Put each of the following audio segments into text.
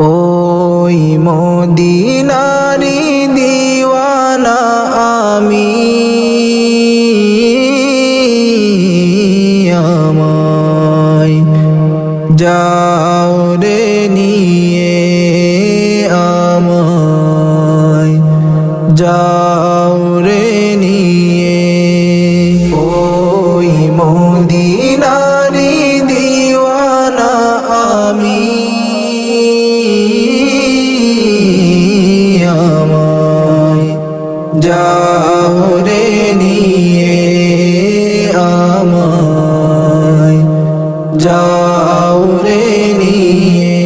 ওই মদিনারি দিওয়ানা আমি। আমায় যাও রে নিয়ে আমায়। যাও যাও রে নিয়ে আমায়। যাও রে নিয়ে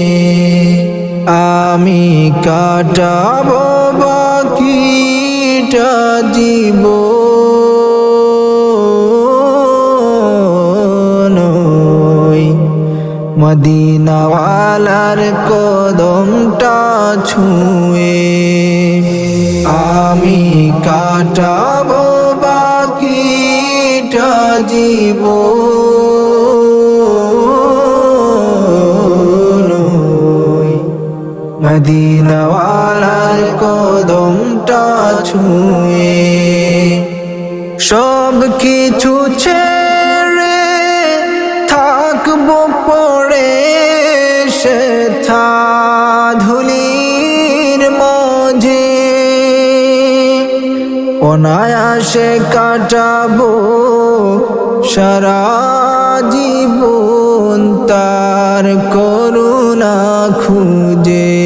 আমি কাটাবো বাকিটা জীব মদিনাওয়ালার কদমটা ছুঁয়ে আমি কাটাবো বাকিটা জীব মদিনাওয়ালার কদমটা ছুঁয়ে সব কিছু ছেড়ে সে থা ধুলির মাঝে অনায়াসে কাটাবো সারা জীবন তার করুণা খুঁজে।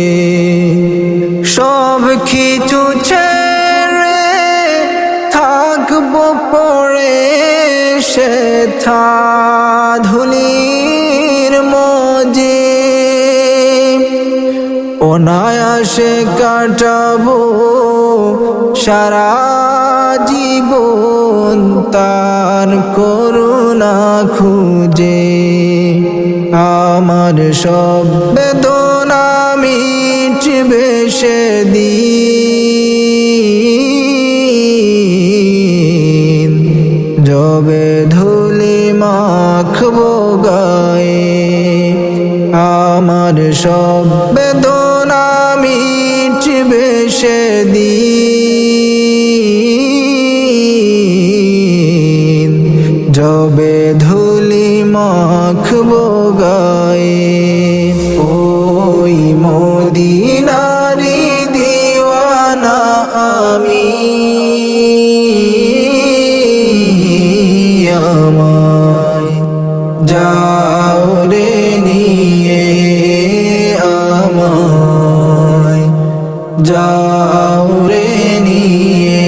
সব কিছু ছেড়ে থাকব পড়ে সে ধুলির মজে অনায়াসে কাটাবো, সারা জীবন তার করুণা খুঁজে। আমার সব বেদনা মিটবে সেদিন। জবে ধুলি মাখবো গায়ে আমার সব বেদনা মিটবে সেদিন। জবে ধুলি মাখবো গায়ে, ওই মদিনারি দিওয়ানা আমি। আমায় যাও যাও রে নিয়ে।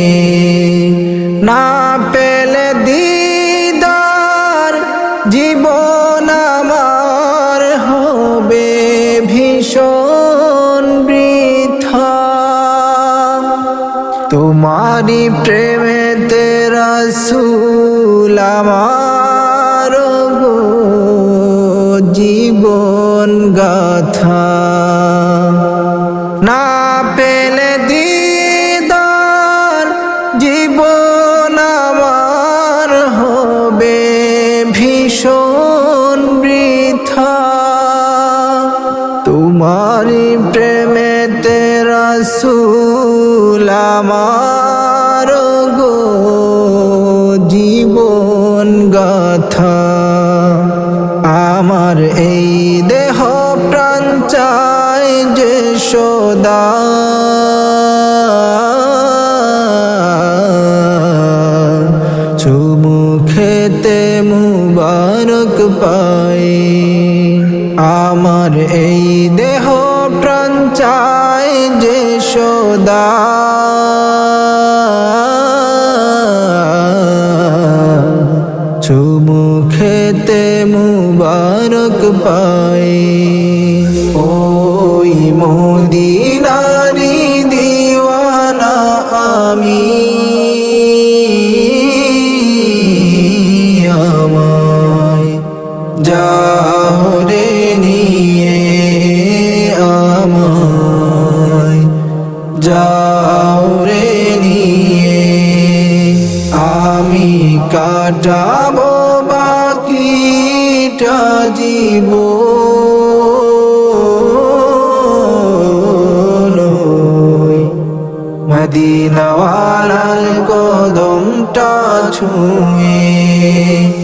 না পেলে দিদার জীবন আমার হবে ভীষণ বৃথা। তোমারি প্রেমে তেরা আমার জীবন গাথা। না পেলে দিদার জীবন আমার হবে ভীষণ বৃথা। তোমারি প্রেমে তেরা আমার গো জীবন গাথা। আমার এই দেহ প্রাণ চাই যে সদা পাই আমার এই দেহ প্রাণ চাই যে সদা। চুমু খেতে মুবারক পাই। করে নিয়ে আমায় যাও রে নিয়ে। আমি কাটাবো বাকিটা জীবন। মদিনাওয়ালার কদমটা ছুঁয়ে